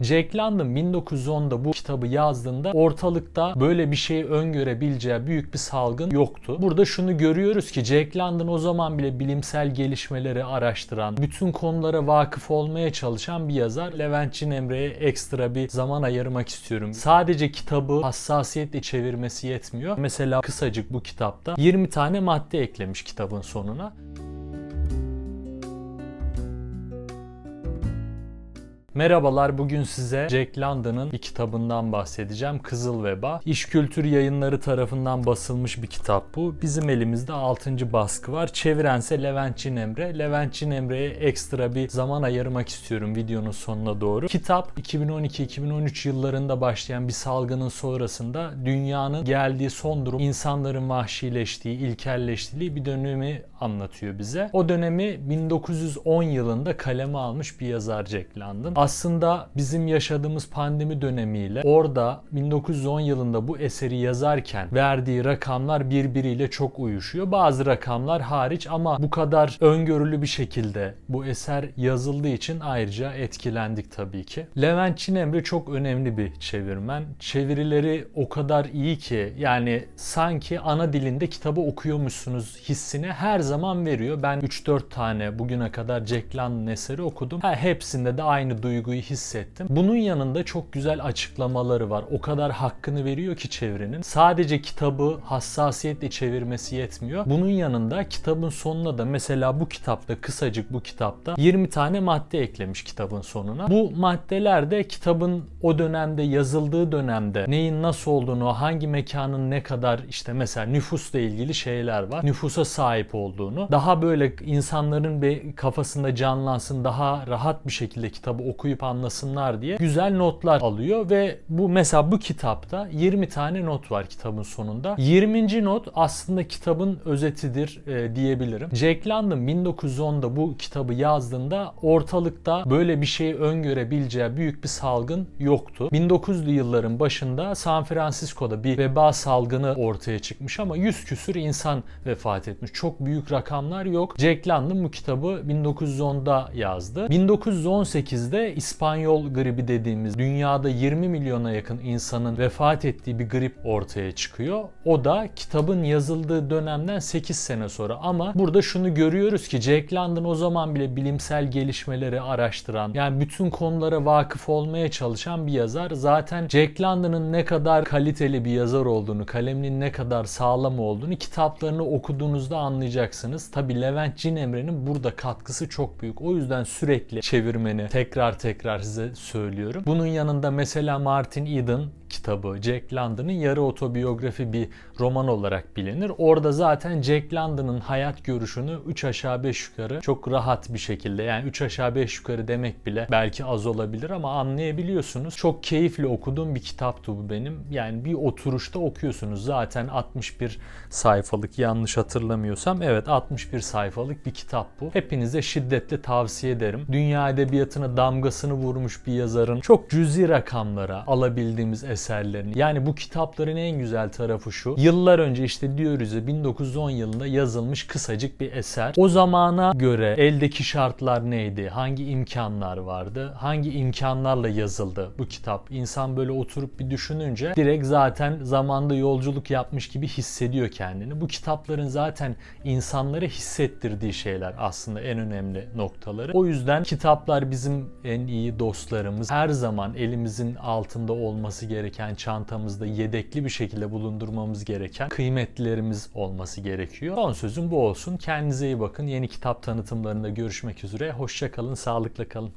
Jack London 1910'da bu kitabı yazdığında ortalıkta böyle bir şeyi öngörebileceği büyük bir salgın yoktu. Burada şunu görüyoruz ki Jack London o zaman bile bilimsel gelişmeleri araştıran, bütün konulara vakıf olmaya çalışan bir yazar. Levent Cin ekstra bir zaman ayırmak istiyorum. Sadece kitabı hassasiyetle çevirmesi yetmiyor. Mesela kısacık bu kitapta 20 tane madde eklemiş kitabın sonuna. Merhabalar, bugün size Jack London'ın bir kitabından bahsedeceğim. Kızıl Veba. İş Kültür Yayınları tarafından basılmış bir kitap bu. Bizim elimizde 6. baskı var. Çevirense Levent Cin Emre. Levent Cin Emre'ye ekstra bir zaman ayırmak istiyorum videonun sonuna doğru. Kitap 2012-2013 yıllarında başlayan bir salgının sonrasında dünyanın geldiği son durum, insanların vahşileştiği, ilkelleştiği bir dönemi anlatıyor bize. O dönemi 1910 yılında kaleme almış bir yazar Jack London. Aslında bizim yaşadığımız pandemi dönemiyle orada 1910 yılında bu eseri yazarken verdiği rakamlar birbiriyle çok uyuşuyor. Bazı rakamlar hariç ama bu kadar öngörülü bir şekilde bu eser yazıldığı için ayrıca etkilendik tabii ki. Levent Çinemre çok önemli bir çevirmen. Çevirileri o kadar iyi ki yani sanki ana dilinde kitabı okuyormuşsunuz hissini her zaman veriyor. Ben 3-4 tane bugüne kadar Jack London eseri okudum. Ha, hepsinde de aynı duyguyu hissettim. Bunun yanında çok güzel açıklamaları var. O kadar hakkını veriyor ki çevirinin. Sadece kitabı hassasiyetle çevirmesi yetmiyor. Bunun yanında kitabın sonuna da mesela bu kitapta kısacık bu kitapta 20 tane madde eklemiş kitabın sonuna. Bu maddeler de kitabın o dönemde yazıldığı dönemde neyin nasıl olduğunu, hangi mekanın ne kadar işte mesela nüfusla ilgili şeyler var. Nüfusa sahip olduğunu, daha böyle insanların bir kafasında canlansın, daha rahat bir şekilde kitabı okuyup anlasınlar diye güzel notlar alıyor ve bu mesela bu kitapta 20 tane not var kitabın sonunda. 20. not aslında kitabın özetidir e, diyebilirim. Jack London 1910'da bu kitabı yazdığında ortalıkta böyle bir şeyi öngörebileceği büyük bir salgın yoktu. 1900'lü yılların başında San Francisco'da bir veba salgını ortaya çıkmış ama 100 küsür insan vefat etmiş. Çok büyük rakamlar yok. Jack London bu kitabı 1910'da yazdı. 1918'de İspanyol gribi dediğimiz dünyada 20 milyona yakın insanın vefat ettiği bir grip ortaya çıkıyor. O da kitabın yazıldığı dönemden 8 sene sonra ama burada şunu görüyoruz ki Jack London o zaman bile bilimsel gelişmeleri araştıran yani bütün konulara vakıf olmaya çalışan bir yazar. Zaten Jack London'ın ne kadar kaliteli bir yazar olduğunu, kaleminin ne kadar sağlam olduğunu kitaplarını okuduğunuzda anlayacaksınız. Tabi Levent Cin Emre'nin burada katkısı çok büyük. O yüzden sürekli çevirmeni tekrar tekrar size söylüyorum. Bunun yanında mesela Martin Eden kitabı Jack London'ın yarı otobiyografi bir roman olarak bilinir. Orada zaten Jack London'ın hayat görüşünü 3 aşağı 5 yukarı çok rahat bir şekilde yani 3 aşağı 5 yukarı demek bile belki az olabilir ama anlayabiliyorsunuz. Çok keyifli okuduğum bir kitaptı bu benim. Yani bir oturuşta okuyorsunuz. Zaten 61 sayfalık yanlış hatırlamıyorsam evet 61 sayfalık bir kitap bu. Hepinize şiddetle tavsiye ederim. Dünya edebiyatına damgasını vurmuş bir yazarın çok cüzi rakamlara alabildiğimiz eserlerini. Yani bu kitapların en güzel tarafı şu. Yıllar önce işte diyoruz ya 1910 yılında yazılmış kısacık bir eser. O zamana göre eldeki şartlar neydi? Hangi imkanlar vardı? Hangi imkanlarla yazıldı bu kitap? İnsan böyle oturup bir düşününce direkt zaten zamanda yolculuk yapmış gibi hissediyor kendini. Bu kitapların zaten insanlara hissettirdiği şeyler aslında en önemli noktaları. O yüzden kitaplar bizim en iyi dostlarımız. Her zaman elimizin altında olması gereken, çantamızda yedekli bir şekilde bulundurmamız gereken kıymetlilerimiz olması gerekiyor. Son sözüm bu olsun. Kendinize iyi bakın. Yeni kitap tanıtımlarında görüşmek üzere. Hoşçakalın, sağlıkla kalın.